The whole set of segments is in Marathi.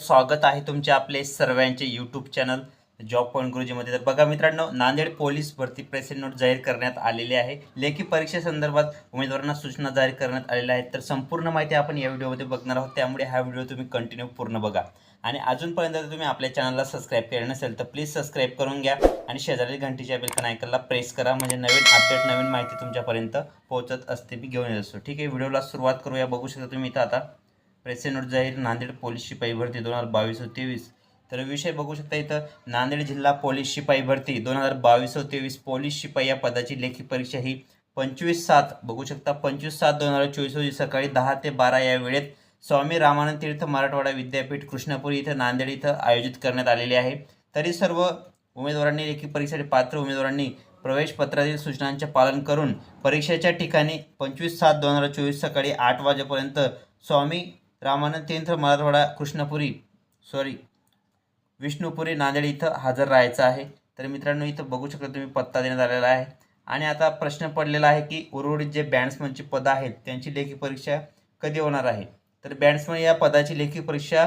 स्वागत आहे तुमचे आपले सर्वांचे यूट्यूब चॅनल जॉब पॉईंट गुरुजीमध्ये तर बघा मित्रांनो नांदेड पोलीस भरती प्रेसेंट नोट जाहीर करण्यात आलेली आहे. लेखी परीक्षेसंदर्भात उमेदवारांना सूचना जाहीर करण्यात आलेल्या आहेत. तर संपूर्ण माहिती आपण या व्हिडिओमध्ये बघणार आहोत. त्यामुळे हा व्हिडिओ तुम्ही कंटिन्यू पूर्ण बघा. आणि अजूनपर्यंत जर तुम्ही आपल्या चॅनलला सबस्क्राईब केलं नसेल तर प्लीज सबस्क्राईब करून घ्या आणि शेजारी घंटीच्या बेलकन आयकनला प्रेस करा. म्हणजे नवीन अपडेट नवीन माहिती तुमच्यापर्यंत पोहोचत असते मी घेऊन येत असतो. ठीक आहे व्हिडिओला सुरुवात करूया. बघू शकता तुम्ही इथं आता प्रेसे नोट जाहीर नांदेड पोलीस शिपाई भरती दोन हजार बावीस व तेवीस. तर विषय बघू शकता इथं नांदेड जिल्हा पोलीस शिपाई भरती दोन हजार बावीस व तेवीस पोलीस शिपाई या पदाची लेखी परीक्षा ही पंचवीस सात बघू शकता पंचवीस सात दोन हजार चोवीस रोजी सकाळी दहा ते बारा या वेळेत स्वामी रामानंद तीर्थ मराठवाडा विद्यापीठ कृष्णापूर इथं नांदेड इथं आयोजित करण्यात आलेले आहे. तरी सर्व उमेदवारांनी लेखी परीक्षेसाठी पात्र उमेदवारांनी प्रवेश पत्रातील सूचनांचे पालन करून परीक्षेच्या ठिकाणी पंचवीस सात दोन हजार चोवीस सकाळी आठ वाजेपर्यंत स्वामी रामानंद तीर्थ मराठवाडा कृष्णपुरी सॉरी विष्णुपुरी नांदेड इथं हजर राहायचं आहे. तर मित्रांनो इथं बघू शकता तुम्ही पत्ता देण्यात आलेला आहे. आणि आता प्रश्न पडलेला आहे की उर्वरित जे बॅट्समनची पदं आहेत त्यांची लेखी परीक्षा कधी होणार आहे? तर बँड्समन या पदाची लेखी परीक्षा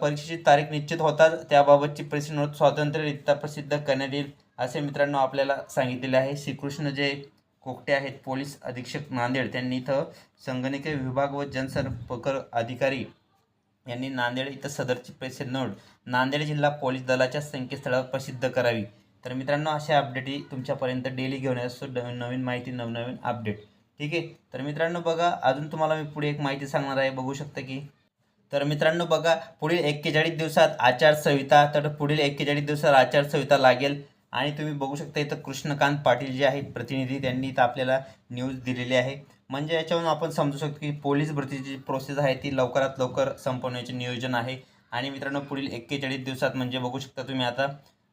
परीक्षेची तारीख निश्चित होताच त्याबाबतची प्रश्न स्वातंत्र्यरित्या प्रसिद्ध करण्यात येईल असे मित्रांनो आपल्याला सांगितलेले आहे. श्रीकृष्ण जे कोकटे आहेत. पोलीस अधीक्षक नांदेड त्यांनी इथं संगणकीय विभाग व जनसंपर्क अधिकारी यांनी नांदेड इथं सदरची प्रेस नोट नांदेड जिल्हा पोलीस दलाच्या संकेतस्थळावर प्रसिद्ध करावी. तर मित्रांनो अशा अपडेटही तुमच्यापर्यंत डेली घेऊन असतो नवीन नवीन माहिती नवनवीन अपडेट ठीक आहे? तर मित्रांनो बघा अजून तुम्हाला मी पुढे एक माहिती सांगणार आहे. बघू शकता की तर मित्रांनो बघा पुढील एक्केचाळीस दिवसात आचारसंहिता तर पुढील एक्केचाळीस दिवसात आचारसंहिता लागेल. आणि तुम्ही बघू शकता इथं कृष्णकांत पाटील जे आहेत प्रतिनिधी त्यांनी इथं आपल्याला न्यूज दिलेली आहे. म्हणजे याच्यावरून आपण समजू शकतो की पोलीस भरतीची जी प्रोसेस आहे ती लवकरात लवकर संपवण्याचे नियोजन आहे. आणि मित्रांनो पुढील एक्केचाळीस दिवसात म्हणजे बघू शकता तुम्ही आता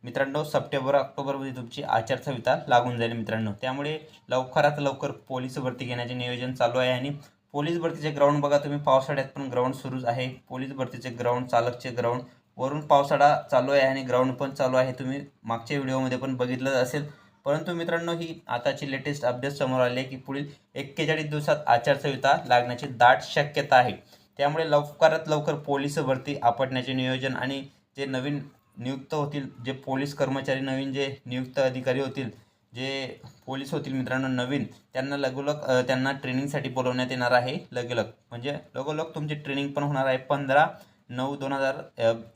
मित्रांनो सप्टेंबर ऑक्टोबरमध्ये तुमची आचारसंहिता लागून जाईल मित्रांनो. त्यामुळे लवकरात लवकर पोलीस भरती घेण्याचे नियोजन चालू आहे आणि पोलीस भरतीचे ग्राउंड बघा तुम्ही पावसाळ्यात पण ग्राउंड सुरूच आहे. पोलीस भरतीचे ग्राउंड चालकचे ग्राउंड वरून पावसाळा चालू आहे आणि ग्राउंड पण चालू आहे. तुम्ही मागच्या व्हिडिओमध्ये पण बघितलं असेल. परंतु मित्रांनो ही आताची लेटेस्ट अपडेट समोर आली आहे की पुढील एक्केचाळीस दिवसात आचारसंहिता लागण्याची दाट शक्यता आहे. त्यामुळे लवकरात लवकर पोलीस भरती आपटण्याचे नियोजन आणि जे नवीन नियुक्त होतील जे पोलीस कर्मचारी नवीन जे नियुक्त अधिकारी होतील जे पोलीस होतील मित्रांनो नवीन त्यांना लगोलग त्यांना ट्रेनिंगसाठी बोलवण्यात येणार आहे. लगोलग म्हणजे लगोलग तुमची ट्रेनिंग पण होणार आहे. पंधरा नऊ दोन हजार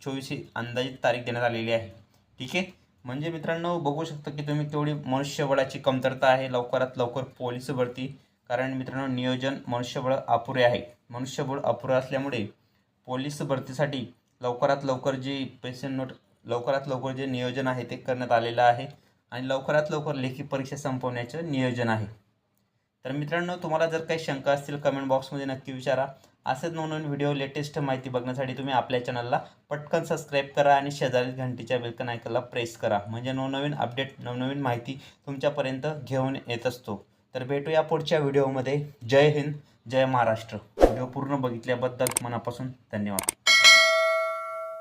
चोवीस ही अंदाजित तारीख देण्यात आलेली आहे. ठीक आहे? म्हणजे मित्रांनो बघू शकता की तुम्ही तेवढी मनुष्यबळाची कमतरता आहे. लवकरात लवकर पोलीस भरती. कारण मित्रांनो नियोजन मनुष्यबळ अपुरे आहे. मनुष्यबळ अपुरं असल्यामुळे पोलीस भरतीसाठी लवकरात लवकर जी पेशंट नोट लवकरात लवकर जे नियोजन आहे ते करण्यात आलेलं आहे. आणि लवकरात लवकर लेखी परीक्षा संपवण्याचं नियोजन आहे. तर मित्रांनो तुम्हाला जर काही शंका असतील कमेंट बॉक्समध्ये नक्की विचारा. असेच नवनवीन व्हिडिओ लेटेस्ट माहिती बघण्यासाठी तुम्ही आपल्या चॅनलला पटकन सबस्क्राईब करा आणि शेजारी घंटीच्या बेलकन आयकनला प्रेस करा. म्हणजे नवनवीन अपडेट नवनवीन माहिती तुमच्यापर्यंत घेऊन येत असतो. तर भेटूया पुढच्या व्हिडिओमध्ये जय हिंद जय महाराष्ट्र. व्हिडिओ पूर्ण बघितल्याबद्दल मनापासून धन्यवाद.